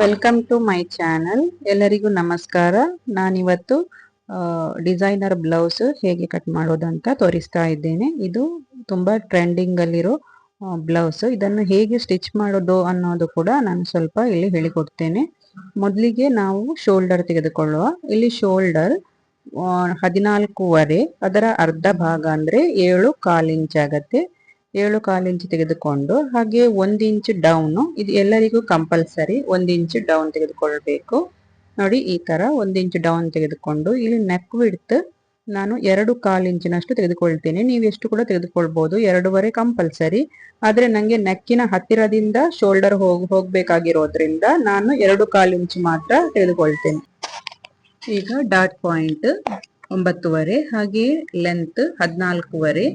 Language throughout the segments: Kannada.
ವೆಲ್ಕಮ್ ಟು ಮೈ ಚಾನಲ್ ಎಲ್ಲರಿಗೂ ನಮಸ್ಕಾರ. ನಾನಿವತ್ತು ಡಿಸೈನರ್ ಬ್ಲೌಸ್ ಹೇಗೆ ಕಟ್ ಮಾಡೋದಂತ ತೋರಿಸ್ತಾ ಇದ್ದೇನೆ. ಇದು ತುಂಬ ಟ್ರೆಂಡಿಂಗ್ ಅಲ್ಲಿರೋ ಬ್ಲೌಸ್ ಇದನ್ನು ಹೇಗೆ ಸ್ಟಿಚ್ ಮಾಡೋದು ಅನ್ನೋದು ಕೂಡ ನಾನು ಸ್ವಲ್ಪ ಇಲ್ಲಿ ಹೇಳಿಕೊಡ್ತೇನೆ. ಮೊದಲಿಗೆ ನಾವು ಶೋಲ್ಡರ್ ತೆಗೆದುಕೊಳ್ಳುವ. ಇಲ್ಲಿ ಶೋಲ್ಡರ್ ಹದಿನಾಲ್ಕೂವರೆ, ಅದರ ಅರ್ಧ ಭಾಗ ಅಂದ್ರೆ ಏಳು ಕಾಲು ಇಂಚ್ ಆಗತ್ತೆ. ಏಳು ಕಾಲು ಇಂಚು ತೆಗೆದುಕೊಂಡು ಹಾಗೆ ಒಂದು ಇಂಚು ಡೌನ್ ಇದು ಎಲ್ಲರಿಗೂ ಕಂಪಲ್ಸರಿ ಒಂದು ಇಂಚು ಡೌನ್ ತೆಗೆದುಕೊಳ್ಬೇಕು. ನೋಡಿ, ಈ ತರ ಒಂದು ಇಂಚು ಡೌನ್ ತೆಗೆದುಕೊಂಡು ಇಲ್ಲಿ ನೆಕ್ ವಿಡ್ತ್ ನಾನು ಎರಡು ಕಾಲು ಇಂಚಿನಷ್ಟು ತೆಗೆದುಕೊಳ್ತೇನೆ. ನೀವು ಎಷ್ಟು ಕೂಡ ತೆಗೆದುಕೊಳ್ಬಹುದು ಎರಡೂವರೆ ಕಂಪಲ್ಸರಿ ಆದ್ರೆ ನಂಗೆ ನೆಕ್ಕಿನ ಹತ್ತಿರದಿಂದ ಶೋಲ್ಡರ್ ಹೋಗ್, ಹೋಗ್ಬೇಕಾಗಿರೋದ್ರಿಂದ ನಾನು ಎರಡು ಕಾಲು ಇಂಚು ಮಾತ್ರ ತೆಗೆದುಕೊಳ್ತೇನೆ. ಈಗ ಡಾಟ್ ಪಾಯಿಂಟ್ ಒಂಬತ್ತುವರೆ, ಹಾಗೆ ಲೆಂತ್ ಹದಿನಾಲ್ಕೂವರೆ.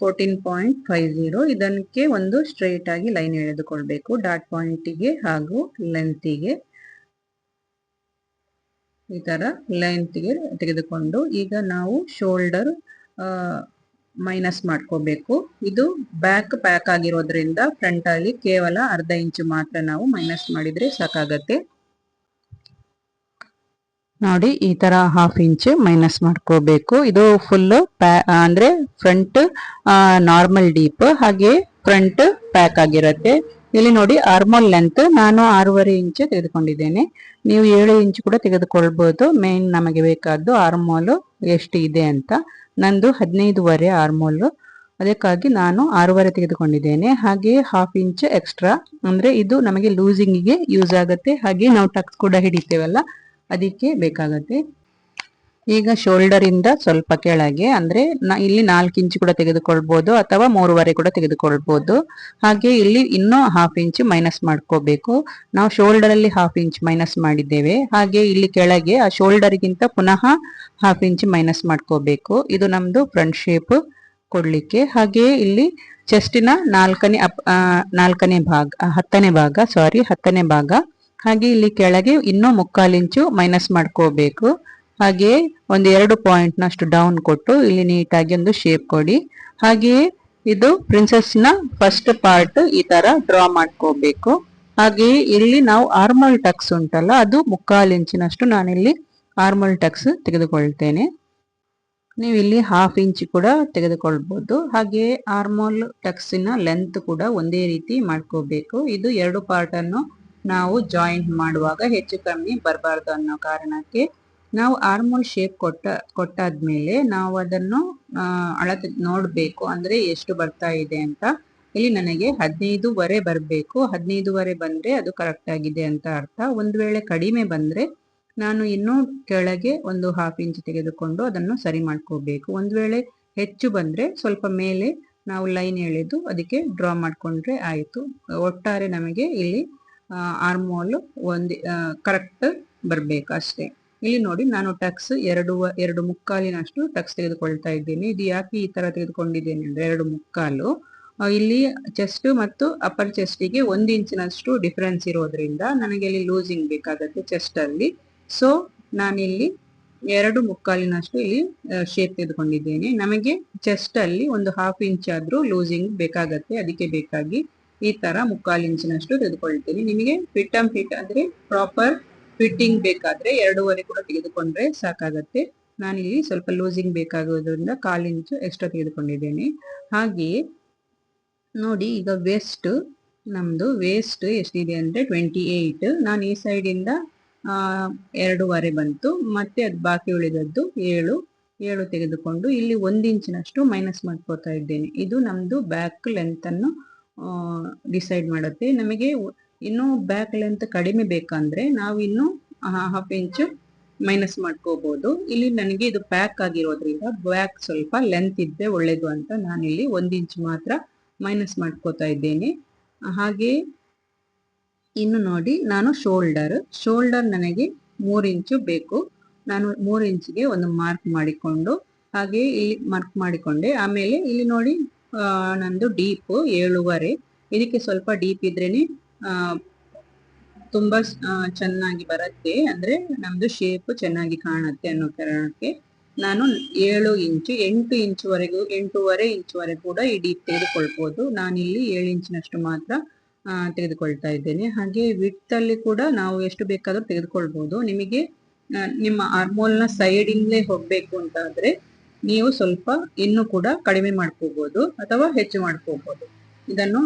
ಫೋರ್ಟೀನ್ ಪಾಯಿಂಟ್ ಫೈವ್ ಜೀರೋ ಇದಕ್ಕೆ ಒಂದು ಸ್ಟ್ರೈಟ್ ಆಗಿ ಲೈನ್ ಎಳೆದುಕೊಳ್ಬೇಕು. ಡಾಟ್ ಪಾಯಿಂಟಿಗೆ ಹಾಗೂ ಲೆಂತಿಗೆ ಈ ತರ ಲೆಂತ್ಗೆ ತೆಗೆದುಕೊಂಡು ಈಗ ನಾವು ಶೋಲ್ಡರ್ ಮೈನಸ್ ಮಾಡ್ಕೋಬೇಕು. ಇದು ಬ್ಯಾಕ್ ಪ್ಯಾಕ್ ಆಗಿರೋದ್ರಿಂದ ಫ್ರಂಟ್ ಅಲ್ಲಿ ಕೇವಲ ಅರ್ಧ ಇಂಚು ಮಾತ್ರ ನಾವು ಮೈನಸ್ ಮಾಡಿದ್ರೆ ಸಾಕಾಗತ್ತೆ. ನೋಡಿ, ಈ ತರ ಹಾಫ್ ಇಂಚ್ ಮೈನಸ್ ಮಾಡ್ಕೋಬೇಕು. ಇದು ಫುಲ್ ಅಂದ್ರೆ ಫ್ರಂಟ್ ನಾರ್ಮಲ್ ಡೀಪ್ ಹಾಗೆ ಫ್ರಂಟ್ ಪ್ಯಾಕ್ ಆಗಿರುತ್ತೆ. ಇಲ್ಲಿ ನೋಡಿ ಆರ್ಮೋಲ್ ಲೆಂತ್ ನಾನು ಆರೂವರೆ ಇಂಚ್ ತೆಗೆದುಕೊಂಡಿದ್ದೇನೆ. ನೀವು ಏಳು ಇಂಚ್ ಕೂಡ ತೆಗೆದುಕೊಳ್ಬಹುದು ಮೇನ್ ನಮಗೆ ಬೇಕಾದ್ದು ಆರ್ಮೋಲ್ ಎಷ್ಟು ಇದೆ ಅಂತ. ನಂದು ಹದಿನೈದುವರೆ ಆರ್ಮೋಲ್ ಅದಕ್ಕಾಗಿ ನಾನು ಆರೂವರೆ ತೆಗೆದುಕೊಂಡಿದ್ದೇನೆ. ಹಾಗೆ ಹಾಫ್ ಇಂಚ್ ಎಕ್ಸ್ಟ್ರಾ ಅಂದ್ರೆ ಇದು ನಮಗೆ ಲೂಸಿಂಗಿಗೆ ಯೂಸ್ ಆಗುತ್ತೆ. ಹಾಗೆ ನಾವು ಟಕ್ಸ್ ಕೂಡ ಹಿಡಿತೇವಲ್ಲ. ಅದಕ್ಕೆ ಬೇಕಾಗತ್ತೆ. ಈಗ ಶೋಲ್ಡರ್ ಇಂದ ಸ್ವಲ್ಪ ಕೆಳಗೆ, ಅಂದ್ರೆ ಇಲ್ಲಿ ನಾಲ್ಕು ಇಂಚ್ ಕೂಡ ತೆಗೆದುಕೊಳ್ಬೋದು, ಅಥವಾ ಮೂರುವರೆ ಕೂಡ ತೆಗೆದುಕೊಳ್ಬೋದು. ಹಾಗೆ ಇಲ್ಲಿ ಇನ್ನೂ ಹಾಫ್ ಇಂಚ್ ಮೈನಸ್ ಮಾಡ್ಕೋಬೇಕು. ನಾವು ಶೋಲ್ಡರ್ ಅಲ್ಲಿ ಹಾಫ್ ಇಂಚ್ ಮೈನಸ್ ಮಾಡಿದ್ದೇವೆ. ಹಾಗೆ ಇಲ್ಲಿ ಕೆಳಗೆ, ಆ ಶೋಲ್ಡರ್ ಗಿಂತ ಪುನಃ ಹಾಫ್ ಇಂಚ್ ಮೈನಸ್ ಮಾಡ್ಕೋಬೇಕು. ಇದು ನಮ್ದು ಫ್ರಂಟ್ ಶೇಪ್ ಕೊಡ್ಲಿಕ್ಕೆ. ಹಾಗೆ ಇಲ್ಲಿ ಚೆಸ್ಟಿನ ನಾಲ್ಕನೇ ನಾಲ್ಕನೇ ಭಾಗ, ಹತ್ತನೇ ಭಾಗ ಸಾರಿ ಹತ್ತನೇ ಭಾಗ ಹಾಗೆ ಇಲ್ಲಿ ಕೆಳಗೆ ಇನ್ನೂ ಮುಕ್ಕಾಲಿಂಚು ಮೈನಸ್ ಮಾಡ್ಕೋಬೇಕು. ಹಾಗೆ ಒಂದು ಎರಡು ಪಾಯಿಂಟ್ನಷ್ಟು ಡೌನ್ ಕೊಟ್ಟು ಇಲ್ಲಿ ನೀಟಾಗಿ ಒಂದು ಶೇಪ್ ಕೊಡಿ. ಹಾಗೆಯೇ ಇದು ಪ್ರಿನ್ಸೆಸ್ನ ಫಸ್ಟ್ ಪಾರ್ಟ್ ಈ ತರ ಡ್ರಾ ಮಾಡ್ಕೋಬೇಕು. ಹಾಗೆಯೇ ಇಲ್ಲಿ ನಾವು ಆರ್ಮಲ್ ಟಕ್ಸ್ ಉಂಟಲ್ಲ, ಅದು ಮುಕ್ಕಾಲು ಇಂಚಿನಷ್ಟು ನಾನಿಲ್ಲಿ ಆರ್ಮಲ್ ಟಕ್ಸ್ ತೆಗೆದುಕೊಳ್ತೇನೆ. ನೀವು ಇಲ್ಲಿ ಹಾಫ್ ಇಂಚ್ ಕೂಡ ತೆಗೆದುಕೊಳ್ಬೋದು. ಹಾಗೆ ಆರ್ಮೋಲ್ ಟಕ್ಸಿನ ಲೆಂತ್ ಕೂಡ ಒಂದೇ ರೀತಿ ಮಾಡ್ಕೋಬೇಕು. ಇದು ಎರಡು ಪಾರ್ಟ್ ಅನ್ನು ನಾವು ಜಾಯಿಂಟ್ ಮಾಡುವಾಗ ಹೆಚ್ಚು ಕಮ್ಮಿ ಬರಬಾರ್ದು ಅನ್ನೋ ಕಾರಣಕ್ಕೆ ನಾವು ಆರ್ಮೋಲ್ ಶೇಪ್ ಕೊಟ್ಟ, ಕೊಟ್ಟಾದ್ಮೇಲೆ ನಾವು ಅದನ್ನು ಅಳತೆ ನೋಡಬೇಕು ಅಂದ್ರೆ ಎಷ್ಟು ಬರ್ತಾ ಇದೆ ಅಂತ. ಇಲ್ಲಿ ನನಗೆ ಹದಿನೈದುವರೆ ಬರಬೇಕು. ಹದಿನೈದುವರೆ ಬಂದ್ರೆ ಅದು ಕರೆಕ್ಟ್ ಆಗಿದೆ ಅಂತ ಅರ್ಥ. ಒಂದು ವೇಳೆ ಕಡಿಮೆ ಬಂದ್ರೆ ನಾನು ಇನ್ನೂ ಕೆಳಗೆ ಒಂದು ಹಾಫ್ ಇಂಚ್ ತೆಗೆದುಕೊಂಡು ಅದನ್ನು ಸರಿ ಮಾಡ್ಕೋಬೇಕು. ಒಂದು ವೇಳೆ ಹೆಚ್ಚು ಬಂದ್ರೆ ಸ್ವಲ್ಪ ಮೇಲೆ ನಾವು ಲೈನ್ ಎಳೆದು ಅದಕ್ಕೆ ಡ್ರಾ ಮಾಡ್ಕೊಂಡ್ರೆ ಆಯಿತು. ಒಟ್ಟಾರೆ ನಮಗೆ ಇಲ್ಲಿ ಆರ್ಮೋಲ್ ಒಂದು ಕರೆಕ್ಟ್ ಬರಬೇಕು ಅಷ್ಟೇ ಇಲ್ಲಿ ನೋಡಿ ನಾನು ಟಕ್ಸ್ ಎರಡು ಎರಡು ಮುಕ್ಕಾಲಿನಷ್ಟು ಟಕ್ಸ್ ತೆಗೆದುಕೊಳ್ತಾ ಇದ್ದೀನಿ. ಇದು ಯಾಕೆ ಈ ತರ ತೆಗೆದುಕೊಂಡಿದ್ದೇನೆ ಅಂದ್ರೆ ಎರಡು ಮುಕ್ಕಾಲು. ಇಲ್ಲಿ ಚೆಸ್ಟ್ ಮತ್ತು ಅಪ್ಪರ್ ಚೆಸ್ಟಿಗೆ ಒಂದು ಇಂಚಿನಷ್ಟು ಡಿಫರೆನ್ಸ್ ಇರೋದ್ರಿಂದ ನನಗೆ ಇಲ್ಲಿ ಲೂಸಿಂಗ್ ಬೇಕಾಗತ್ತೆ ಚೆಸ್ಟ್ ಅಲ್ಲಿ. ಸೊ ನಾನಿಲ್ಲಿ ಎರಡು ಮುಕ್ಕಾಲಿನಷ್ಟು ಇಲ್ಲಿ ಶೇಪ್ ತೆಗೆದುಕೊಂಡಿದ್ದೇನೆ. ನಮಗೆ ಚೆಸ್ಟ್ ಅಲ್ಲಿ ಒಂದು ಹಾಫ್ ಇಂಚ್ ಆದ್ರೂ ಲೂಸಿಂಗ್ ಬೇಕಾಗತ್ತೆ. ಅದಕ್ಕೆ ಬೇಕಾಗಿ ಈ ತರ ಮುಕ್ಕಾಲು ಇಂಚಿನಷ್ಟು ತೆಗೆದುಕೊಳ್ತೀನಿ. ನಿಮಗೆ ಫಿಟ್ ಅಂಡ್ ಫಿಟ್ ಅಂದ್ರೆ ಪ್ರಾಪರ್ ಫಿಟ್ಟಿಂಗ್ ಬೇಕಾದ್ರೆ ಎರಡೂವರೆ ಕೂಡ ತೆಗೆದುಕೊಂಡ್ರೆ ಸಾಕಾಗತ್ತೆ. ನಾನಿಲ್ಲಿ ಸ್ವಲ್ಪ ಲೂಸಿಂಗ್ ಬೇಕಾಗೋದ್ರಿಂದ ಕಾಲು ಇಂಚು ಎಕ್ಸ್ಟ್ರಾ ತೆಗೆದುಕೊಂಡಿದ್ದೇನೆ. ಹಾಗೆಯೇ ನೋಡಿ ಈಗ ವೇಸ್ಟ್ ನಮ್ದು ವೇಸ್ಟ್ ಎಷ್ಟಿದೆ ಅಂದ್ರೆ ಟ್ವೆಂಟಿ ಏಟ್ ನಾನು ಈ ಸೈಡ್ ಇಂದ ಎರಡೂವರೆ ಬಂತು. ಮತ್ತೆ ಅದು ಬಾಕಿ ಉಳಿದದ್ದು ಏಳು. ಏಳು ತೆಗೆದುಕೊಂಡು ಇಲ್ಲಿ ಒಂದು ಇಂಚಿನಷ್ಟು ಮೈನಸ್ ಮಾಡ್ಕೋತಾ ಇದ್ದೇನೆ. ಇದು ನಮ್ದು ಬ್ಯಾಕ್ ಲೆಂತ್ ಅನ್ನು ಡಿಸೈಡ್ ಮಾಡುತ್ತೆ. ನಮಗೆ ಇನ್ನು ಬ್ಯಾಕ್ ಲೆಂತ್ ಕಡಿಮೆ ಬೇಕಂದ್ರೆ ನಾವು ಇನ್ನು ಹಾಫ್ ಇಂಚ್ ಮೈನಸ್ ಮಾಡ್ಕೋಬಹುದು ಇಲ್ಲಿ ನನಗೆ ಇದು ಪ್ಯಾಕ್ ಆಗಿರೋದ್ರಿಂದ ಬ್ಯಾಕ್ ಸ್ವಲ್ಪ ಲೆಂತ್ ಇದ್ರೆ ಒಳ್ಳೇದು ಅಂತ ನಾನಿಲ್ಲಿ ಒಂದು ಇಂಚ್ ಮಾತ್ರ ಮೈನಸ್ ಮಾಡ್ಕೋತಾ ಇದ್ದೇನೆ. ಹಾಗೆ ಇನ್ನು ನೋಡಿ, ನಾನು ಶೋಲ್ಡರ್ ಶೋಲ್ಡರ್ ನನಗೆ ಮೂರು ಇಂಚು ಬೇಕು. ನಾನು ಮೂರು ಇಂಚಿಗೆ ಒಂದು ಮಾರ್ಕ್ ಮಾಡಿಕೊಂಡು, ಹಾಗೆ ಇಲ್ಲಿ ಮಾರ್ಕ್ ಮಾಡಿಕೊಂಡೆ. ಆಮೇಲೆ ಇಲ್ಲಿ ನೋಡಿ ನಂದು ಡೀಪ್ ಏಳುವರೆ. ಇದಕ್ಕೆ ಸ್ವಲ್ಪ ಡೀಪ್ ಇದ್ರೇನೆ ತುಂಬಾ ಚೆನ್ನಾಗಿ ಬರುತ್ತೆ. ಅಂದ್ರೆ ನಮ್ದು ಶೇಪ್ ಚೆನ್ನಾಗಿ ಕಾಣುತ್ತೆ ಅನ್ನೋ ಕಾರಣಕ್ಕೆ ನಾನು ಏಳು ಇಂಚು, ಎಂಟು ಇಂಚುವರೆಗೂ, ಎಂಟೂವರೆ ಇಂಚುವರೆಗೂ ಕೂಡ ಈ ಡೀಪ್ ತೆಗೆದುಕೊಳ್ಬಹುದು ನಾನಿಲ್ಲಿ ಏಳು ಇಂಚಿನಷ್ಟು ಮಾತ್ರ ತೆಗೆದುಕೊಳ್ತಾ ಇದ್ದೇನೆ. ಹಾಗೆ ವಿಡ್ತಲ್ಲಿ ಕೂಡ ನಾವು ಎಷ್ಟು ಬೇಕಾದರೂ ತೆಗೆದುಕೊಳ್ಬಹುದು ನಿಮಗೆ ನಿಮ್ಮ ಆರ್ಮೋಲ್ನ ಸೈಡಿಂಗ್ಲೇ ಹೋಗಬೇಕು ಆದರೆ ನೀವು ಸ್ವಲ್ಪ ಇನ್ನೂ ಕೂಡ ಕಡಿಮೆ ಮಾಡ್ಕೋಬಹುದು ಅಥವಾ ಹೆಚ್ಚು ಮಾಡ್ಕೋಬಹುದು ಇದನ್ನು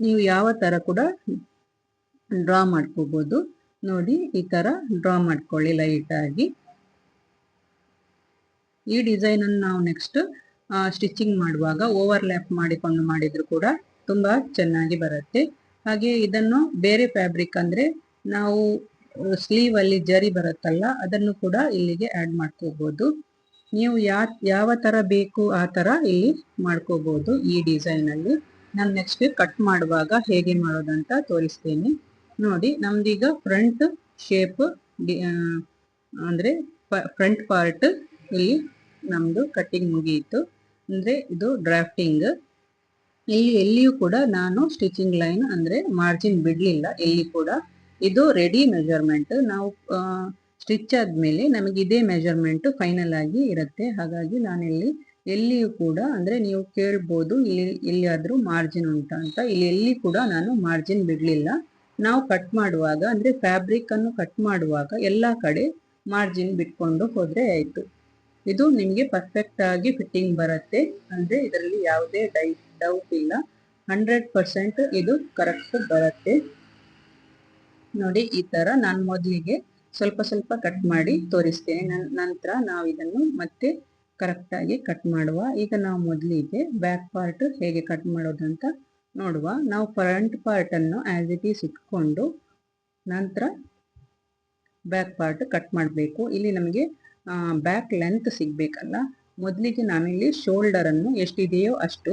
ನೀವು ಯಾವ ತರ ಕೂಡ ಡ್ರಾ ಮಾಡ್ಕೋಬಹುದು ನೋಡಿ, ಈ ತರ ಡ್ರಾ ಮಾಡ್ಕೊಳ್ಳಿ ಲೈಟ್ ಆಗಿ. ಈ ಡಿಸೈನ್ ಅನ್ನು ನಾವು ನೆಕ್ಸ್ಟ್ ಸ್ಟಿಚಿಂಗ್ ಮಾಡುವಾಗ ಓವರ್ಲ್ಯಾಪ್ ಮಾಡಿಕೊಂಡು ಮಾಡಿದ್ರು ಕೂಡ ತುಂಬಾ ಚೆನ್ನಾಗಿ ಬರುತ್ತೆ. ಹಾಗೆ ಇದನ್ನು ಬೇರೆ ಫ್ಯಾಬ್ರಿಕ್ ಅಂದ್ರೆ ನಾವು ಸ್ಲೀವ್ ಅಲ್ಲಿ ಜರಿ ಬರುತ್ತಲ್ಲ ಅದನ್ನು ಕೂಡ ಇಲ್ಲಿಗೆ ಆಡ್ ಮಾಡ್ಕೋಬಹುದು ನೀವು ಯಾ, ಯಾವ ಥರ ಬೇಕು ಆ ಥರ ಇಲ್ಲಿ ಮಾಡ್ಕೋಬೋದು ಈ ಡಿಸೈನಲ್ಲಿ ನಾನು ನೆಕ್ಸ್ಟ್ ಕಟ್ ಮಾಡುವಾಗ ಹೇಗೆ ಮಾಡೋದಂತ ತೋರಿಸ್ತೇನೆ. ನೋಡಿ, ನಮ್ದೀಗ ಫ್ರಂಟ್ ಶೇಪ್ ಅಂದರೆ ಫ್ರಂಟ್ ಪಾರ್ಟ್ ಇಲ್ಲಿ ನಮ್ಮದು ಕಟ್ಟಿಂಗ್ ಮುಗಿಯಿತು. ಅಂದರೆ ಇದು ಡ್ರಾಫ್ಟಿಂಗ್ ಇಲ್ಲಿ, ಎಲ್ಲಿಯೂ ಕೂಡ ನಾನು ಸ್ಟಿಚಿಂಗ್ ಲೈನ್ ಅಂದರೆ ಮಾರ್ಜಿನ್ ಬಿಡಲಿಲ್ಲ. ಎಲ್ಲಿ ಕೂಡ. ಇದು ರೆಡಿ ಮೆಜರ್ಮೆಂಟ್ ನಾವು ಸ್ಟಿಚ್ ಆದಮೇಲೆ ನಮಗೆ ಇದೇ ಮೆಜರ್ಮೆಂಟ್ ಫೈನಲ್ ಆಗಿ ಇರುತ್ತೆ. ಹಾಗಾಗಿ ನಾನಿಲ್ಲಿ ಎಲ್ಲಿಯೂ ಕೂಡ ಅಂದ್ರೆ ನೀವು ಕೇಳ್ಬೋದು ಇಲ್ಲಿ ಎಲ್ಲಿಯಾದರೂ ಮಾರ್ಜಿನ್ ಉಂಟಾ ಅಂತ. ಇಲ್ಲಿ ಎಲ್ಲಿ ಕೂಡ ನಾನು ಮಾರ್ಜಿನ್ ಬಿಡ್ಲಿಲ್ಲ. ನಾವು ಕಟ್ ಮಾಡುವಾಗ ಅಂದ್ರೆ ಫ್ಯಾಬ್ರಿಕ್ ಅನ್ನು ಕಟ್ ಮಾಡುವಾಗ ಎಲ್ಲಾ ಕಡೆ ಮಾರ್ಜಿನ್ ಬಿಟ್ಕೊಂಡು ಹೋದರೆ ಆಯ್ತು. ಇದು ನಿಮಗೆ ಪರ್ಫೆಕ್ಟ್ ಆಗಿ ಫಿಟ್ಟಿಂಗ್ ಬರುತ್ತೆ. ಅಂದ್ರೆ ಇದರಲ್ಲಿ ಯಾವುದೇ ಡೈ ಡೌಟ್ ಇಲ್ಲ. ಹಂಡ್ರೆಡ್ ಪರ್ಸೆಂಟ್ ಇದು ಕರೆಕ್ಟ್ ಬರುತ್ತೆ. ನೋಡಿ ಈ ತರ ನಾನು ಮೊದಲಿಗೆ ಸ್ವಲ್ಪ ಸ್ವಲ್ಪ ಕಟ್ ಮಾಡಿ ತೋರಿಸ್ತೇನೆ. ನಂತರ ನಾವು ಇದನ್ನು ಮತ್ತೆ ಕರೆಕ್ಟಾಗಿ ಕಟ್ ಮಾಡುವ. ಈಗ ನಾವು ಮೊದಲಿಗೆ ಬ್ಯಾಕ್ ಪಾರ್ಟ್ ಹೇಗೆ ಕಟ್ ಮಾಡೋದಂತ ನೋಡುವ. ನಾವು ಫ್ರಂಟ್ ಪಾರ್ಟ್ ಅನ್ನು ಆಸ್ ಇಟ್ ಈಸ್ ಇಟ್ಕೊಂಡು ನಂತರ ಬ್ಯಾಕ್ ಪಾರ್ಟ್ ಕಟ್ ಮಾಡಬೇಕು. ಇಲ್ಲಿ ನಮಗೆ ಬ್ಯಾಕ್ ಲೆಂತ್ ಸಿಗಬೇಕಲ್ಲ. ಮೊದಲಿಗೆ ನಾನಿಲ್ಲಿ ಶೋಲ್ಡರ್ ಅನ್ನು ಎಷ್ಟಿದೆಯೋ ಅಷ್ಟು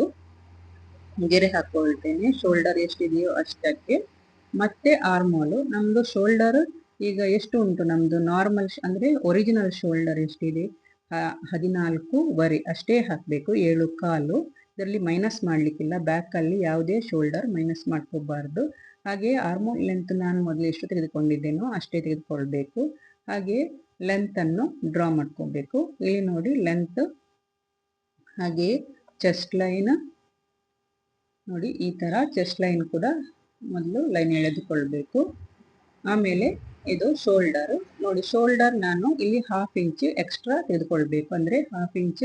ಗೆರೆ ಹಾಕ್ಕೊಳ್ತೇನೆ ಶೋಲ್ಡರ್ ಎಷ್ಟಿದೆಯೋ ಅಷ್ಟಕ್ಕೆ. ಮತ್ತೆ ಆರ್ಮೋಲು ನಮ್ದು ಶೋಲ್ಡರ್ ಈಗ ಎಷ್ಟು ಉಂಟು ನಮ್ದು ನಾರ್ಮಲ್ ಅಂದ್ರೆ ಒರಿಜಿನಲ್ ಶೋಲ್ಡರ್ ಎಷ್ಟಿದೆ? ಹದಿನಾಲ್ಕೂವರೆ ಅಷ್ಟೇ ಹಾಕಬೇಕು, ಏಳು ಕಾಲು. ಇದರಲ್ಲಿ ಮೈನಸ್ ಮಾಡಲಿಕ್ಕಿಲ್ಲ ಬ್ಯಾಕಲ್ಲಿ ಯಾವುದೇ ಶೋಲ್ಡರ್ ಮೈನಸ್ ಮಾಡ್ಕೋಬಾರ್ದು. ಹಾಗೆ ಆರ್ಮೋಲ್ ಲೆಂತ್ ನಾನು ಮೊದಲು ಎಷ್ಟು ತೆಗೆದುಕೊಂಡಿದ್ದೇನೋ ಅಷ್ಟೇ ತೆಗೆದುಕೊಳ್ಬೇಕು. ಹಾಗೆ ಲೆಂತನ್ನು ಡ್ರಾ ಮಾಡ್ಕೋಬೇಕು. ಇಲ್ಲಿ ನೋಡಿ ಲೆಂತ್ ಹಾಗೆ ಚೆಸ್ಟ್ ಲೈನ್ ನೋಡಿ ಈ ಥರ ಚೆಸ್ಟ್ ಲೈನ್ ಕೂಡ ಮೊದಲು ಲೈನ್ ಎಳೆದುಕೊಳ್ಬೇಕು. ಆಮೇಲೆ ಇದು ಶೋಲ್ಡರ್ ನೋಡಿ ಶೋಲ್ಡರ್ ನಾನು ಇಲ್ಲಿ ಹಾಫ್ ಇಂಚ್ ಎಕ್ಸ್ಟ್ರಾ ತೆಗೆದುಕೊಳ್ಬೇಕು. ಅಂದ್ರೆ ಹಾಫ್ ಇಂಚ್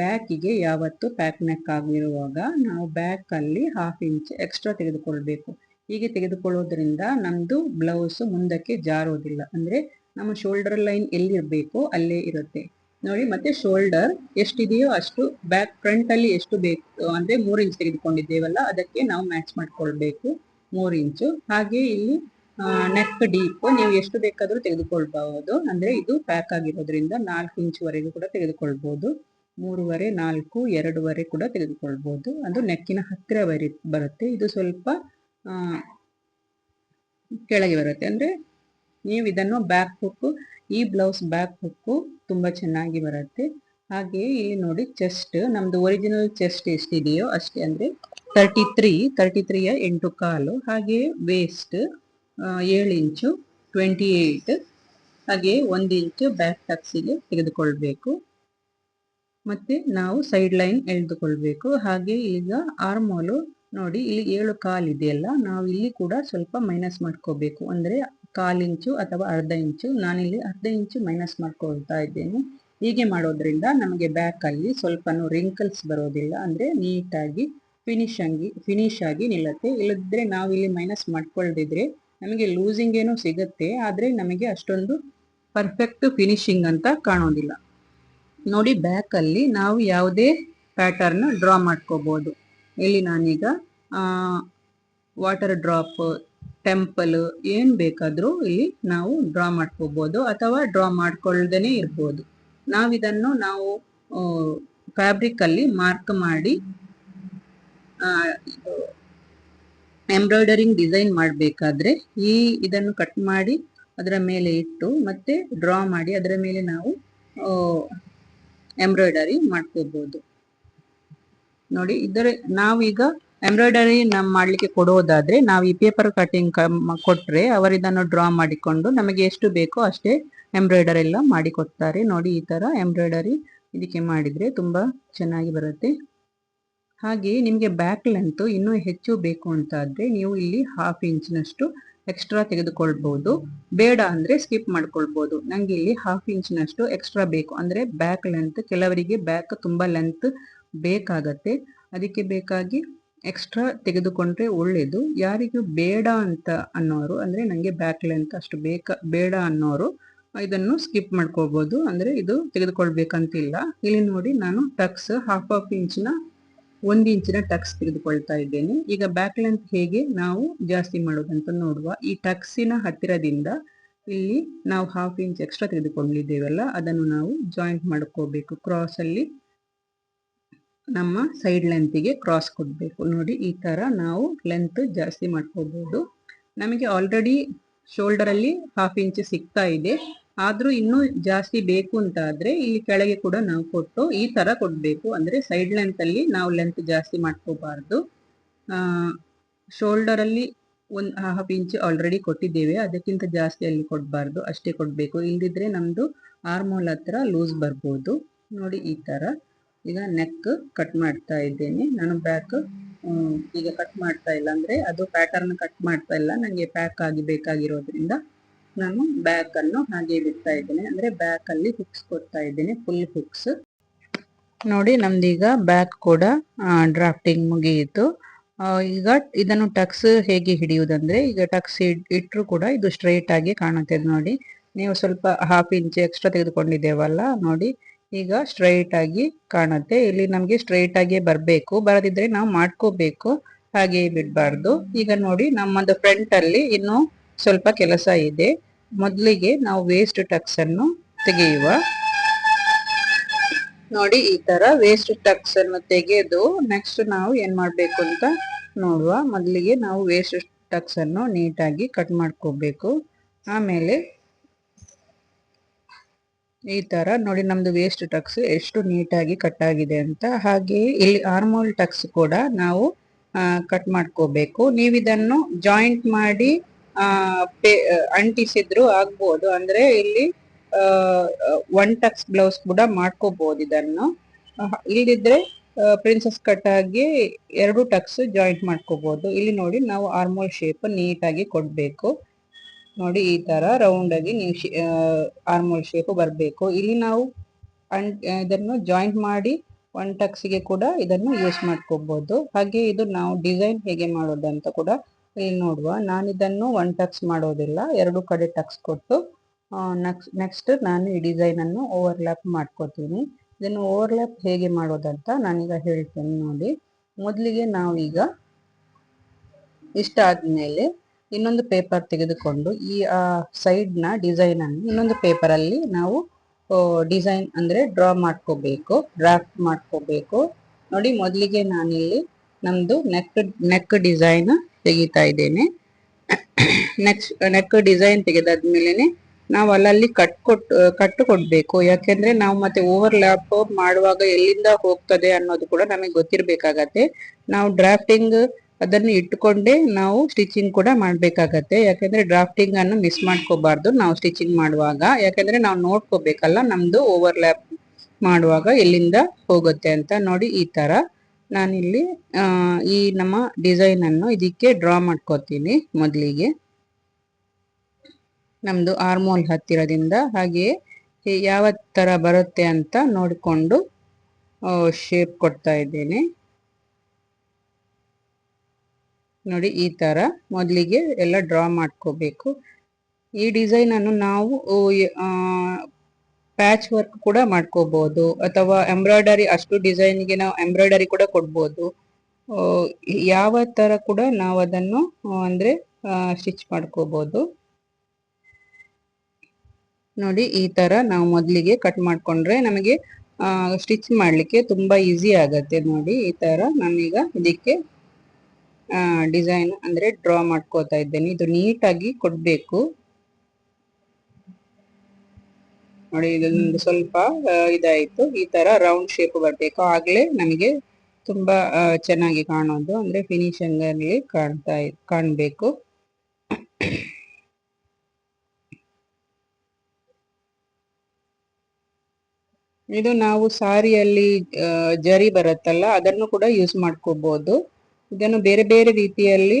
ಬ್ಯಾಕಿಗೆ ಯಾವತ್ತು ಪ್ಯಾಕ್ ನೆಕ್ ಆಗಿರುವಾಗ ನಾವು ಬ್ಯಾಕ್ ಅಲ್ಲಿ ಹಾಫ್ ಇಂಚ್ ಎಕ್ಸ್ಟ್ರಾ ತೆಗೆದುಕೊಳ್ಬೇಕು. ಹೀಗೆ ತೆಗೆದುಕೊಳ್ಳೋದ್ರಿಂದ ನಮ್ದು ಬ್ಲೌಸ್ ಮುಂದಕ್ಕೆ ಜಾರೋದಿಲ್ಲ. ಅಂದ್ರೆ ನಮ್ಮ ಶೋಲ್ಡರ್ ಲೈನ್ ಎಲ್ಲಿರಬೇಕು ಅಲ್ಲೇ ಇರುತ್ತೆ. ನೋಡಿ, ಮತ್ತೆ ಶೋಲ್ಡರ್ ಎಷ್ಟಿದೆಯೋ ಅಷ್ಟು ಬ್ಯಾಕ್ ಫ್ರಂಟಲ್ಲಿ ಎಷ್ಟು ಬೇಕು, ಅಂದ್ರೆ ಮೂರು ಇಂಚ್ ತೆಗೆದುಕೊಂಡಿದ್ದೇವಲ್ಲ, ಅದಕ್ಕೆ ನಾವು ಮ್ಯಾಚ್ ಮಾಡ್ಕೊಳ್ಬೇಕು ಮೂರು ಇಂಚು ಹಾಗೆ ಇಲ್ಲಿ ನೆಕ್ ಡೀಪ್ ನೀವು ಎಷ್ಟು ಬೇಕಾದರೂ ತೆಗೆದುಕೊಳ್ಬಹುದು. ಅಂದ್ರೆ ಇದು ಪ್ಯಾಕ್ ಆಗಿರೋದ್ರಿಂದ ನಾಲ್ಕು ಇಂಚ್ ವರೆಗೂ ಕೂಡ ತೆಗೆದುಕೊಳ್ಬಹುದು. ಮೂರುವರೆ, ನಾಲ್ಕು, ಎರಡೂವರೆ ಕೂಡ ತೆಗೆದುಕೊಳ್ಬಹುದು. ಅದು ನೆಕ್ಕಿನ ಹತ್ತಿರ ಬರುತ್ತೆ. ಇದು ಸ್ವಲ್ಪ ಕೆಳಗೆ ಬರುತ್ತೆ. ಅಂದ್ರೆ ನೀವು ಇದನ್ನು ಬ್ಯಾಕ್ ಹುಕ್ ಈ ಬ್ಲೌಸ್ ಬ್ಯಾಕ್ ಹುಕ್ಕು ತುಂಬಾ ಚೆನ್ನಾಗಿ ಬರುತ್ತೆ. ಹಾಗೆ ಇಲ್ಲಿ ನೋಡಿ ಚೆಸ್ಟ್ ನಮ್ದು ಒರಿಜಿನಲ್ ಚೆಸ್ಟ್ ಎಷ್ಟಿದೆಯೋ ಅಷ್ಟೇ. ಅಂದ್ರೆ ತರ್ಟಿ ತ್ರೀ ತರ್ಟಿ ತ್ರೀಯ ಎಂಟು ಕಾಲು. ಹಾಗೆ ವೇಸ್ಟ್ ಏಳು ಇಂಚು ಟ್ವೆಂಟಿ ಏಯ್ಟ್ ಹಾಗೆ ಒಂದು ಇಂಚು ಬ್ಯಾಕ್ ಟಕ್ಸಿಗೆ ತೆಗೆದುಕೊಳ್ಬೇಕು. ಮತ್ತೆ ನಾವು ಸೈಡ್ ಲೈನ್ ಎಳೆದುಕೊಳ್ಬೇಕು. ಹಾಗೆ ಈಗ ಆರ್ಮೋಲು ನೋಡಿ, ಇಲ್ಲಿ ಏಳು ಕಾಲು ಇದೆಯಲ್ಲ, ನಾವು ಇಲ್ಲಿ ಕೂಡ ಸ್ವಲ್ಪ ಮೈನಸ್ ಮಾಡ್ಕೋಬೇಕು. ಅಂದರೆ ಕಾಲು ಇಂಚು ಅಥವಾ ಅರ್ಧ ಇಂಚು, ನಾನಿಲ್ಲಿ ಅರ್ಧ ಇಂಚು ಮೈನಸ್ ಮಾಡ್ಕೊಳ್ತಾ ಇದ್ದೇನೆ. ಹೀಗೆ ಮಾಡೋದ್ರಿಂದ ನಮಗೆ ಬ್ಯಾಕಲ್ಲಿ ಸ್ವಲ್ಪ ರಿಂಕಲ್ಸ್ ಬರೋದಿಲ್ಲ. ಅಂದರೆ ನೀಟಾಗಿ ಫಿನಿಶ್ ಆಗಿ ಫಿನಿಶ್ ಆಗಿ ನಿಲ್ಲುತ್ತೆ. ಇಲ್ಲಿ ಮೈನಸ್ ಮಾಡ್ಕೊಳ್ದಿದ್ರೆ ನಮಗೆ ಲೂಸಿಂಗ್ ಏನೋ ಸಿಗುತ್ತೆ, ಆದರೆ ನಮಗೆ ಅಷ್ಟೊಂದು ಪರ್ಫೆಕ್ಟ್ ಫಿನಿಶಿಂಗ್ ಅಂತ ಕಾಣೋದಿಲ್ಲ. ನೋಡಿ ಬ್ಯಾಕಲ್ಲಿ ನಾವು ಯಾವುದೇ ಪ್ಯಾಟರ್ನ್ ಡ್ರಾ ಮಾಡ್ಕೋಬೋದು. ಇಲ್ಲಿ ನಾನೀಗ ವಾಟರ್ ಡ್ರಾಪ್ ಟೆಂಪಲ್ ಏನು ಬೇಕಾದರೂ ಇಲ್ಲಿ ನಾವು ಡ್ರಾ ಮಾಡ್ಕೋಬೋದು ಅಥವಾ ಡ್ರಾ ಮಾಡ್ಕೊಳ್ದೇ ಇರ್ಬೋದು. ನಾವಿದನ್ನು ನಾವು ಫ್ಯಾಬ್ರಿಕಲ್ಲಿ ಮಾರ್ಕ್ ಮಾಡಿ ಎಂಬ್ರಾಯ್ಡರಿಂಗ್ ಡಿಸೈನ್ ಮಾಡಬೇಕಾದ್ರೆ ಈ ಇದನ್ನು ಕಟ್ ಮಾಡಿ ಅದರ ಮೇಲೆ ಇಟ್ಟು ಮತ್ತೆ ಡ್ರಾ ಮಾಡಿ ಅದರ ಮೇಲೆ ನಾವು ಎಂಬ್ರಾಯ್ಡರಿ ಮಾಡ್ಕೋಬಹುದು ನೋಡಿ, ಇದರ ನಾವೀಗ ಎಂಬ್ರಾಯ್ಡರಿ ನಮ್ ಮಾಡ್ಲಿಕ್ಕೆ ಕೊಡೋದಾದ್ರೆ ನಾವು ಈ ಪೇಪರ್ ಕಟಿಂಗ್ ಕೊಟ್ರೆ ಅವರು ಇದನ್ನು ಡ್ರಾ ಮಾಡಿಕೊಂಡು ನಮಗೆ ಎಷ್ಟು ಬೇಕೋ ಅಷ್ಟೇ ಎಂಬ್ರಾಯ್ಡರಿ ಎಲ್ಲ ಮಾಡಿಕೊಡ್ತಾರೆ. ನೋಡಿ, ಈ ತರ ಎಂಬ್ರಾಯ್ಡರಿ ಇದಕ್ಕೆ ಮಾಡಿದ್ರೆ ತುಂಬಾ ಚೆನ್ನಾಗಿ ಬರುತ್ತೆ. ಹಾಗೆ ನಿಮಗೆ ಬ್ಯಾಕ್ ಲೆಂತ್ ಇನ್ನೂ ಹೆಚ್ಚು ಬೇಕು ಅಂತ ಆದ್ರೆ ನೀವು ಇಲ್ಲಿ ಹಾಫ್ ಇಂಚಿನಷ್ಟು ಎಕ್ಸ್ಟ್ರಾ ತೆಗೆದುಕೊಳ್ಬೋದು. ಬೇಡ ಅಂದರೆ ಸ್ಕಿಪ್ ಮಾಡ್ಕೊಳ್ಬೋದು. ನನಗೆ ಇಲ್ಲಿ ಹಾಫ್ ಇಂಚಿನಷ್ಟು ಎಕ್ಸ್ಟ್ರಾ ಬೇಕು. ಅಂದರೆ ಬ್ಯಾಕ್ ಲೆಂತ್ ಕೆಲವರಿಗೆ ಬ್ಯಾಕ್ ತುಂಬ ಲೆಂತ್ ಬೇಕಾಗತ್ತೆ. ಅದಕ್ಕೆ ಬೇಕಾಗಿ ಎಕ್ಸ್ಟ್ರಾ ತೆಗೆದುಕೊಂಡ್ರೆ ಒಳ್ಳೆಯದು ಯಾರಿಗೂ ಬೇಡ ಅಂತ ಅನ್ನೋರು, ಅಂದರೆ ನನಗೆ ಬ್ಯಾಕ್ ಲೆಂತ್ ಅಷ್ಟು ಬೇಕ, ಬೇಡ ಅನ್ನೋರು ಇದನ್ನು ಸ್ಕಿಪ್ ಮಾಡ್ಕೋಬೋದು ಅಂದರೆ ಇದು ತೆಗೆದುಕೊಳ್ಬೇಕಂತಿಲ್ಲ. ಇಲ್ಲಿ ನೋಡಿ ನಾನು ಟಕ್ಸ್ ಹಾಫ್ ಹಾಫ್ ಇಂಚಿನ ಒಂದು ಇಂಚಿನ ಟಕ್ಸ್ ತೆಗೆದುಕೊಳ್ತಾ ಇದ್ದೇನೆ. ಈಗ ಬ್ಯಾಕ್ ಲೆಂತ್ ಹೇಗೆ ನಾವು ಜಾಸ್ತಿ ಮಾಡೋದಂತ ನೋಡುವ. ಈ ಟಕ್ಸಿನ ಹತ್ತಿರದಿಂದ ಇಲ್ಲಿ ನಾವು ಹಾಫ್ ಇಂಚ್ ಎಕ್ಸ್ಟ್ರಾ ತೆಗೆದುಕೊಂಡಿದ್ದೇವಲ್ಲ, ಅದನ್ನು ನಾವು ಜಾಯಿಂಟ್ ಮಾಡ್ಕೋಬೇಕು. ಕ್ರಾಸ್ ಅಲ್ಲಿ ನಮ್ಮ ಸೈಡ್ ಲೆಂತಿಗೆ ಕ್ರಾಸ್ ಕೊಡಬೇಕು. ನೋಡಿ, ಈ ತರ ನಾವು ಲೆಂತ್ ಜಾಸ್ತಿ ಮಾಡ್ಕೋಬಹುದು ನಮಗೆ ಆಲ್ರೆಡಿ ಶೋಲ್ಡರಲ್ಲಿ ಹಾಫ್ ಇಂಚ್ ಸಿಗ್ತಾ ಇದೆ. ಆದ್ರೂ ಇನ್ನೂ ಜಾಸ್ತಿ ಬೇಕು ಅಂತ ಆದ್ರೆ ಇಲ್ಲಿ ಕೆಳಗೆ ಕೂಡ ನಾವು ಕೊಟ್ಟು ಈ ತರ ಕೊಡಬೇಕು. ಅಂದ್ರೆ ಸೈಡ್ ಲೆಂತ್ ಅಲ್ಲಿ ನಾವು ಲೆಂತ್ ಜಾಸ್ತಿ ಮಾಡ್ಕೋಬಾರ್ದು. ಶೋಲ್ಡರ್ ಅಲ್ಲಿ ಒಂದ್ ಹಾಫ್ ಇಂಚ್ ಆಲ್ರೆಡಿ ಕೊಟ್ಟಿದ್ದೇವೆ. ಅದಕ್ಕಿಂತ ಜಾಸ್ತಿ ಅಲ್ಲಿ ಕೊಡಬಾರ್ದು. ಅಷ್ಟೇ ಕೊಡಬೇಕು. ಇಲ್ದಿದ್ರೆ ನಮ್ದು ಆರ್ಮೋಲ್ ಹತ್ರ ಲೂಸ್ ಬರ್ಬೋದು. ನೋಡಿ ಈ ತರ. ಈಗ ನೆಕ್ ಕಟ್ ಮಾಡ್ತಾ ಇದ್ದೇನೆ. ನಾನು ಬ್ಯಾಕ್ ಈಗ ಕಟ್ ಮಾಡ್ತಾ ಇಲ್ಲ. ಅಂದ್ರೆ ಅದು ಪ್ಯಾಟರ್ನ್ ಕಟ್ ಮಾಡ್ತಾ ಇಲ್ಲ. ನನಗೆ ಪ್ಯಾಕ್ ಆಗಿ ಬೇಕಾಗಿರೋದ್ರಿಂದ ನಾನು ಬ್ಯಾಕ್ ಅನ್ನು ಹಾಗೆ ಬಿಡ್ತಾ ಇದ್ದೇನೆ. ಅಂದ್ರೆ ಬ್ಯಾಕ್ ಅಲ್ಲಿ ಹುಕ್ಸ್ ಕೊಡ್ತಾ ಇದ್ದೇನೆ ಫುಲ್ ಹುಕ್ಸ್ ನೋಡಿ, ನಮ್ದೀಗ ಬ್ಯಾಕ್ ಕೂಡ ಡ್ರಾಫ್ಟಿಂಗ್ ಮುಗಿಯಿತು. ಈಗ ಇದನ್ನು ಟಕ್ಸ್ ಹೇಗೆ ಹಿಡಿಯುವುದಂದ್ರೆ, ಈಗ ಟಕ್ಸ್ ಇಟ್ಟರು ಕೂಡ ಇದು ಸ್ಟ್ರೈಟ್ ಆಗಿ ಕಾಣುತ್ತೆ ನೋಡಿ. ನೀವು ಸ್ವಲ್ಪ ಹಾಫ್ ಇಂಚ್ ಎಕ್ಸ್ಟ್ರಾ ತೆಗೆದುಕೊಂಡಿದ್ದೇವಲ್ಲ, ನೋಡಿ. ಈಗ ಸ್ಟ್ರೈಟ್ ಆಗಿ ಕಾಣುತ್ತೆ. ಇಲ್ಲಿ ನಮಗೆ ಸ್ಟ್ರೈಟ್ ಆಗಿ ಬರಬೇಕು. ಬರದಿದ್ರೆ ನಾವು ಮಾಡ್ಕೋಬೇಕು. ಹಾಗೆ ಬಿಡಬಾರ್ದು. ಈಗ ನೋಡಿ, ನಮ್ಮದು ಫ್ರಂಟ್ ಅಲ್ಲಿ ಇನ್ನು ಸ್ವಲ್ಪ ಕೆಲಸ ಇದೆ. ಮೊದಲಿಗೆ ನಾವು ವೇಸ್ಟ್ ಟಕ್ಸ್ ಅನ್ನು ತೆಗೆಯುವ. ನೋಡಿ, ಈ ತರ ವೇಸ್ಟ್ ಟಕ್ಸ್ ಅನ್ನು ತೆಗೆದು ನೆಕ್ಸ್ಟ್ ನಾವು ಏನ್ ಮಾಡ್ಬೇಕು ಅಂತ ನೋಡುವ. ಮೊದಲಿಗೆ ನಾವು ವೇಸ್ಟ್ ಟಕ್ಸ್ ಅನ್ನು ನೀಟಾಗಿ ಕಟ್ ಮಾಡ್ಕೋಬೇಕು. ಆಮೇಲೆ ಈ ತರ ನೋಡಿ, ನಮ್ದು ವೇಸ್ಟ್ ಟಕ್ಸ್ ಎಷ್ಟು ನೀಟಾಗಿ ಕಟ್ ಆಗಿದೆ ಅಂತ. ಹಾಗೆ ಇಲ್ಲಿ ಆರ್ಮೋಲ್ ಟಕ್ಸ್ ಕೂಡ ನಾವು ಕಟ್ ಮಾಡ್ಕೋಬೇಕು. ನೀವು ಇದನ್ನು ಜಾಯಿಂಟ್ ಮಾಡಿ ಅಂಟಿಸಿದ್ರು ಆಗ್ಬೋದು. ಅಂದ್ರೆ ಇಲ್ಲಿ ಒನ್ ಟಕ್ಸ್ ಬ್ಲೌಸ್ ಕೂಡ ಮಾಡ್ಕೋಬಹುದು ಇದನ್ನು. ಇಲ್ಲಿದ್ರೆ ಪ್ರಿನ್ಸಸ್ ಕಟ್ ಆಗಿ ಎರಡು ಟಕ್ಸ್ ಜಾಯಿಂಟ್ ಮಾಡ್ಕೋಬಹುದು ಇಲ್ಲಿ ನೋಡಿ ನಾವು ಆರ್ಮೋಲ್ ಶೇಪ್ ನೀಟಾಗಿ ಕೊಡ್ಬೇಕು. ನೋಡಿ ಈ ತರ ರೌಂಡ್ ಆಗಿ ನೀವು ಆರ್ಮೋಲ್ ಶೇಪ್ ಬರಬೇಕು. ಇಲ್ಲಿ ನಾವು ಇದನ್ನು ಜಾಯಿಂಟ್ ಮಾಡಿ ಒನ್ ಟಕ್ಸ್ಗೆ ಕೂಡ ಇದನ್ನು ಯೂಸ್ ಮಾಡ್ಕೋಬಹುದು ಹಾಗೆ ಇದು ನಾವು ಡಿಸೈನ್ ಹೇಗೆ ಮಾಡೋದಂತ ಕೂಡ ಇಲ್ಲಿ ನೋಡುವ. ನಾನು ಇದನ್ನು ಒನ್ ಟಕ್ಸ್ ಮಾಡೋದಿಲ್ಲ. ಎರಡು ಕಡೆ ಟಕ್ಸ್ ಕೊಟ್ಟು ನೆಕ್ಸ್ಟ್ ನಾನು ಈ ಡಿಸೈನ್ ಅನ್ನು ಓವರ್ಲ್ಯಾಪ್ ಮಾಡ್ಕೋತೀನಿ. ಇದನ್ನು ಓವರ್ಲ್ಯಾಪ್ ಹೇಗೆ ಮಾಡೋದಂತ ನಾನೀಗ ಹೇಳ್ತೇನೆ ನೋಡಿ. ಮೊದಲಿಗೆ ನಾವೀಗ ಇಷ್ಟ ಆದ್ಮೇಲೆ ಇನ್ನೊಂದು ಪೇಪರ್ ತೆಗೆದುಕೊಂಡು ಈ ಸೈಡ್ನ ಡಿಸೈನ್ ಅನ್ನು ಇನ್ನೊಂದು ಪೇಪರಲ್ಲಿ ನಾವು ಡಿಸೈನ್ ಅಂದ್ರೆ ಡ್ರಾ ಮಾಡ್ಕೋಬೇಕು ಡ್ರಾಫ್ಟ್ ಮಾಡ್ಕೋಬೇಕು. ನೋಡಿ, ಮೊದಲಿಗೆ ನಾನಿಲ್ಲಿ ನಮ್ದು ನೆಕ್ ನೆಕ್ ಡಿಸೈನ್ ತೆಗಿತಾ ಇದ್ದೇನೆ. ನೆಕ್ಸ್ಟ್ ನೆಕ್ ಡಿಸೈನ್ ತೆಗೆದಾದ್ಮೇಲೆ ನಾವು ಅಲ್ಲಲ್ಲಿ ಕಟ್ ಕೊಟ್ ಕಟ್ಟು ಕೊಡ್ಬೇಕು. ಯಾಕೆಂದ್ರೆ ನಾವು ಮತ್ತೆ ಓವರ್ ಲ್ಯಾಪ್ ಮಾಡುವಾಗ ಎಲ್ಲಿಂದ ಹೋಗ್ತದೆ ಅನ್ನೋದು ಕೂಡ ನಮಗೆ ಗೊತ್ತಿರ್ಬೇಕಾಗತ್ತೆ. ನಾವು ಡ್ರಾಫ್ಟಿಂಗ್ ಅದನ್ನು ಇಟ್ಟುಕೊಂಡೇ ನಾವು ಸ್ಟಿಚಿಂಗ್ ಕೂಡ ಮಾಡ್ಬೇಕಾಗತ್ತೆ. ಯಾಕೆಂದ್ರೆ ಡ್ರಾಫ್ಟಿಂಗ್ ಅನ್ನು ಮಿಸ್ ಮಾಡ್ಕೋಬಾರ್ದು ನಾವು ಸ್ಟಿಚಿಂಗ್ ಮಾಡುವಾಗ. ಯಾಕೆಂದ್ರೆ ನಾವು ನೋಡ್ಕೋಬೇಕಲ್ಲ ನಮ್ದು ಓವರ್ ಲ್ಯಾಪ್ ಮಾಡುವಾಗ ಎಲ್ಲಿಂದ ಹೋಗುತ್ತೆ ಅಂತ. ನೋಡಿ ಈ ತರ. ನಾನಿಲ್ಲಿ ಈ ನಮ್ಮ ಡಿಸೈನ್ ಅನ್ನು ಇದಕ್ಕೆ ಡ್ರಾ ಮಾಡ್ಕೋತೀನಿ ಮೊದಲಿಗೆ. ನಮ್ದು ಆರ್ಮೋಲ್ ಹತ್ತಿರದಿಂದ ಹಾಗೆಯೇ ಯಾವ ತರ ಬರುತ್ತೆ ಅಂತ ನೋಡಿಕೊಂಡು ಶೇಪ್ ಕೊಡ್ತಾ ಇದ್ದೇನೆ. ನೋಡಿ, ಈ ತರ ಮೊದಲಿಗೆ ಎಲ್ಲ ಡ್ರಾ ಮಾಡ್ಕೋಬೇಕು. ಈ ಡಿಸೈನ್ ಅನ್ನು ನಾವು ಪ್ಯಾಚ್ ವರ್ಕ್ ಕೂಡ ಮಾಡ್ಕೋಬಹುದು ಅಥವಾ ಎಂಬ್ರಾಯ್ಡರಿ ಅಷ್ಟು ಡಿಸೈನ್ಗೆ ನಾವು ಎಂಬ್ರಾಯ್ಡರಿ ಕೂಡ ಕೊಡ್ಬೋದು. ಯಾವ ತರ ಕೂಡ ನಾವು ಅದನ್ನು ಅಂದ್ರೆ ಸ್ಟಿಚ್ ಮಾಡ್ಕೋಬಹುದು ನೋಡಿ, ಈ ತರ ನಾವು ಮೊದಲಿಗೆ ಕಟ್ ಮಾಡ್ಕೊಂಡ್ರೆ ನಮಗೆ ಸ್ಟಿಚ್ ಮಾಡ್ಲಿಕ್ಕೆ ತುಂಬಾ ಈಸಿ ಆಗತ್ತೆ ನೋಡಿ, ಈ ತರ ನಾನೀಗ ಇದಕ್ಕೆ ಡಿಸೈನ್ ಅಂದ್ರೆ ಡ್ರಾ ಮಾಡ್ಕೋತಾ ಇದ್ದೇನೆ. ಇದು ನೀಟಾಗಿ ಕೊಡ್ಬೇಕು. ನೋಡಿ, ಇದೊಂದು ಸ್ವಲ್ಪ ಇದಾಯ್ತು. ಈ ತರ ರೌಂಡ್ ಶೇಪ್ ಬರ್ಬೇಕು. ಆಗ್ಲೇ ನಮಗೆ ತುಂಬಾ ಚೆನ್ನಾಗಿ ಕಾಣೋದು. ಅಂದ್ರೆ ಫಿನಿಶಿಂಗ್ ಅಲ್ಲಿ ಕಾಣ್ತಾ ಕಾಣ್ಬೇಕು. ಇದು ನಾವು ಸಾರಿಯಲ್ಲಿ ಜರಿ ಬರುತ್ತಲ್ಲ, ಅದನ್ನು ಕೂಡ ಯೂಸ್ ಮಾಡ್ಕೋಬಹುದು ಇದನ್ನು ಬೇರೆ ಬೇರೆ ರೀತಿಯಲ್ಲಿ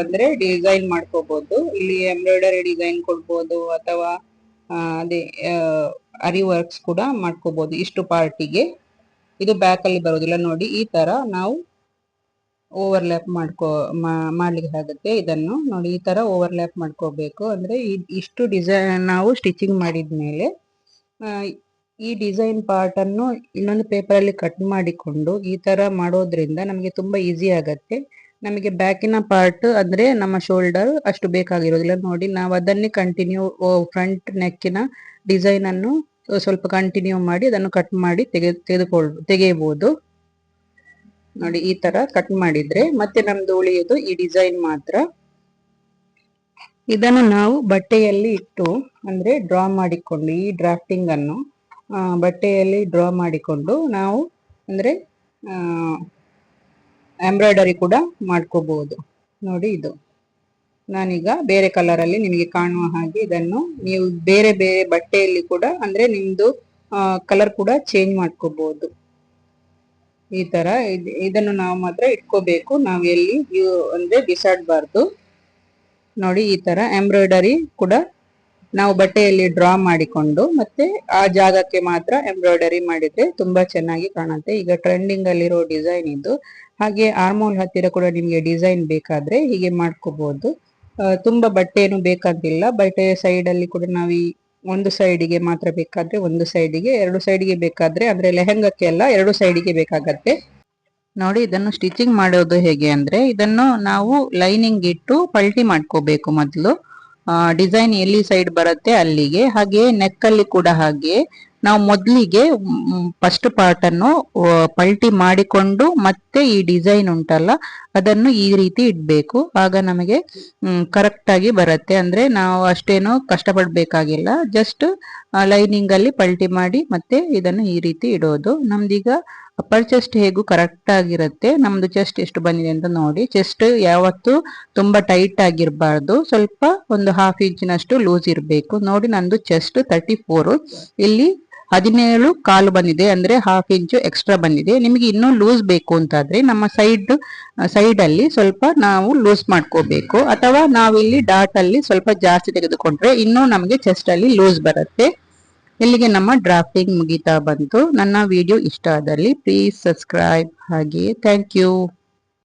ಅಂದ್ರೆ ಡಿಸೈನ್ ಮಾಡ್ಕೋಬಹುದು ಇಲ್ಲಿ ಎಂಬ್ರಾಯ್ಡರಿ ಡಿಸೈನ್ ಕೊಡ್ಬೋದು, ಅಥವಾ ಅದೇ ಅರಿ ವರ್ಕ್ಸ್ ಕೂಡ ಮಾಡ್ಕೋಬಹುದು ಇಷ್ಟು ಪಾರ್ಟಿಗೆ ಇದು ಬ್ಯಾಕ್ ಅಲ್ಲಿ ಬರೋದಿಲ್ಲ ನೋಡಿ ಈ ತರ ನಾವು ಓವರ್ಲ್ಯಾಪ್ ಮಾಡ್ಕೋ ಮಾಡ್ಲಿಕ್ಕೆ ಆಗುತ್ತೆ ಇದನ್ನು. ನೋಡಿ ಈ ತರ ಓವರ್ಲ್ಯಾಪ್ ಮಾಡ್ಕೋಬೇಕು. ಅಂದ್ರೆ ಇಷ್ಟು ಡಿಸೈನ್ ನಾವು ಸ್ಟಿಚಿಂಗ್ ಮಾಡಿದ್ಮೇಲೆ ಆ, ಈ ಡಿಸೈನ್ ಪಾರ್ಟ್ ಅನ್ನು ಇನ್ನೊಂದು ಪೇಪರ್ ಅಲ್ಲಿ ಕಟ್ ಮಾಡಿಕೊಂಡು ಈ ತರ ಮಾಡೋದ್ರಿಂದ ನಮಗೆ ತುಂಬಾ ಈಸಿ ಆಗತ್ತೆ. ನಮಗೆ ಬ್ಯಾಕಿನ ಪಾರ್ಟ್ ಅಂದ್ರೆ ನಮ್ಮ ಶೋಲ್ಡರ್ ಅಷ್ಟು ಬೇಕಾಗಿರೋದಿಲ್ಲ. ನೋಡಿ, ನಾವು ಅದನ್ನೇ ಕಂಟಿನ್ಯೂ ಫ್ರಂಟ್ ನೆಕ್ಕಿನ ಡಿಸೈನ್ ಅನ್ನು ಸ್ವಲ್ಪ ಕಂಟಿನ್ಯೂ ಮಾಡಿ ಅದನ್ನು ಕಟ್ ಮಾಡಿ ತೆಗೆ, ತೆಗೆದುಕೊಳ್ ತೆಗೆಯಬಹುದು ನೋಡಿ, ಈ ತರ ಕಟ್ ಮಾಡಿದ್ರೆ ಮತ್ತೆ ನಮ್ದು ಉಳಿಯೋದು ಈ ಡಿಸೈನ್ ಮಾತ್ರ. ಇದನ್ನು ನಾವು ಬಟ್ಟೆಯಲ್ಲಿ ಇಟ್ಟು, ಅಂದ್ರೆ ಡ್ರಾ ಮಾಡಿಕೊಂಡು, ಈ ಡ್ರಾಫ್ಟಿಂಗ್ ಅನ್ನು ಬಟ್ಟೆಯಲ್ಲಿ ಡ್ರಾ ಮಾಡಿಕೊಂಡು ನಾವು, ಅಂದ್ರೆ ಎಂಬ್ರಾಯ್ಡರಿ ಕೂಡ ಮಾಡ್ಕೋಬಹುದು. ನೋಡಿ ಇದು. ನಾನೀಗ ಬೇರೆ ಕಲರ್ ಅಲ್ಲಿ ನಿಮಗೆ ಕಾಣುವ ಹಾಗೆ ಇದನ್ನು ನೀವು ಬೇರೆ ಬೇರೆ ಬಟ್ಟೆಯಲ್ಲಿ ಕೂಡ ಅಂದ್ರೆ ನಿಮ್ದು ಕಲರ್ ಕೂಡ ಚೇಂಜ್ ಮಾಡ್ಕೋಬಹುದು. ಈ ತರ ಇದ್- ಇದನ್ನು ನಾವು ಮಾತ್ರ ಇಟ್ಕೋಬೇಕು. ನಾವು ಎಲ್ಲಿ ಅಂದ್ರೆ ಬಿಸಾಡಬಾರ್ದು. ನೋಡಿ ಈ ತರ ಎಂಬ್ರಾಯ್ಡರಿ ಕೂಡ ನಾವು ಬಟ್ಟೆಯಲ್ಲಿ ಡ್ರಾ ಮಾಡಿಕೊಂಡು ಮತ್ತೆ ಆ ಜಾಗಕ್ಕೆ ಮಾತ್ರ ಎಂಬ್ರಾಯ್ಡರಿ ಮಾಡಿದ್ರೆ ತುಂಬಾ ಚೆನ್ನಾಗಿ ಕಾಣುತ್ತೆ. ಈಗ ಟ್ರೆಂಡಿಂಗ್ ಅಲ್ಲಿರೋ ಡಿಸೈನ್ ಇದು. ಹಾಗೆ ಆರ್ಮೋಲ್ ಹತ್ತಿರ ಕೂಡ ನಿಮಗೆ ಡಿಸೈನ್ ಬೇಕಾದ್ರೆ ಹೀಗೆ ಮಾಡ್ಕೋಬಹುದು ತುಂಬಾ ಬಟ್ಟೆ ಏನು ಬೇಕಾಗಿಲ್ಲ. ಬಟ್ಟೆ ಸೈಡ್ ಅಲ್ಲಿ ಕೂಡ ನಾವು ಈ ಒಂದು ಸೈಡಿಗೆ ಮಾತ್ರ ಬೇಕಾದ್ರೆ ಒಂದು ಸೈಡಿಗೆ ಎರಡು ಸೈಡಿಗೆ ಬೇಕಾದ್ರೆ, ಅಂದ್ರೆ ಲೆಹಂಗಕ್ಕೆ ಎಲ್ಲ ಎರಡು ಸೈಡಿಗೆ ಬೇಕಾಗತ್ತೆ. ನೋಡಿ, ಇದನ್ನು ಸ್ಟಿಚಿಂಗ್ ಮಾಡೋದು ಹೇಗೆ ಅಂದ್ರೆ ಇದನ್ನು ನಾವು ಲೈನಿಂಗ್ ಇಟ್ಟು ಪಲ್ಟಿ ಮಾಡ್ಕೋಬೇಕು ಮೊದಲು. ಡಿಸೈನ್ ಎಲ್ಲಿ ಸೈಡ್ ಬರುತ್ತೆ ಅಲ್ಲಿಗೆ, ಹಾಗೆ ನೆಕ್ ಅಲ್ಲಿ ಕೂಡ ಹಾಗೆ. ನಾವು ಮೊದಲಿಗೆ ಫಸ್ಟ್ ಪಾರ್ಟ್ ಅನ್ನು ಪಲ್ಟಿ ಮಾಡಿಕೊಂಡು ಮತ್ತೆ ಈ ಡಿಸೈನ್ ಉಂಟಲ್ಲ, ಅದನ್ನು ಈ ರೀತಿ ಇಡ್ಬೇಕು. ಆಗ ನಮಗೆ ಕರೆಕ್ಟ್ ಆಗಿ ಬರುತ್ತೆ. ಅಂದ್ರೆ ನಾವು ಅಷ್ಟೇನು ಕಷ್ಟಪಡಬೇಕಾಗಿಲ್ಲ. ಜಸ್ಟ್ ಲೈನಿಂಗ್ ಅಲ್ಲಿ ಪಲ್ಟಿ ಮಾಡಿ ಮತ್ತೆ ಇದನ್ನು ಈ ರೀತಿ ಇಡೋದು. ನಮ್ದೀಗ ಅಪ್ಪರ್ ಚೆಸ್ಟ್ ಹೇಗೂ ಕರೆಕ್ಟ್ ಆಗಿರುತ್ತೆ. ನಮ್ದು ಚೆಸ್ಟ್ ಎಷ್ಟು ಬಂದಿದೆ ಅಂತ ನೋಡಿ. ಚೆಸ್ಟ್ ಯಾವತ್ತು ತುಂಬಾ ಟೈಟ್ ಆಗಿರಬಾರ್ದು. ಸ್ವಲ್ಪ ಒಂದು ಹಾಫ್ ಇಂಚಿನಷ್ಟು ಲೂಸ್ ಇರಬೇಕು. ನೋಡಿ ನಂದು ಚೆಸ್ಟ್ ತರ್ಟಿ ಇಲ್ಲಿ ಹದಿನೇಳು ಕಾಲು ಬಂದಿದೆ. ಅಂದ್ರೆ ಹಾಫ್ ಇಂಚು ಎಕ್ಸ್ಟ್ರಾ ಬಂದಿದೆ. ನಿಮಗೆ ಇನ್ನೂ ಲೂಸ್ ಬೇಕು ಅಂತಾದ್ರೆ ನಮ್ಮ ಸೈಡ್ ಸೈಡ್ ಅಲ್ಲಿ ಸ್ವಲ್ಪ ನಾವು ಲೂಸ್ ಮಾಡ್ಕೋಬೇಕು. ಅಥವಾ ನಾವಿಲ್ಲಿ ಡಾಟ್ ಅಲ್ಲಿ ಸ್ವಲ್ಪ ಜಾಸ್ತಿ ತೆಗೆದುಕೊಂಡ್ರೆ ಇನ್ನೂ ನಮಗೆ ಚೆಸ್ಟ್ ಅಲ್ಲಿ ಲೂಸ್ ಬರುತ್ತೆ. ಇಲ್ಲಿಗೆ ನಮ್ಮ ಡ್ರಾಫ್ಟಿಂಗ್ ಮುಗಿತಾ ಬಂತು. ನನ್ನ ವಿಡಿಯೋ ಇಷ್ಟ ಆದಲ್ಲಿ ಪ್ಲೀಸ್ ಸಬ್ಸ್ಕ್ರೈಬ್ ಹಾಗೆ ಥ್ಯಾಂಕ್ ಯು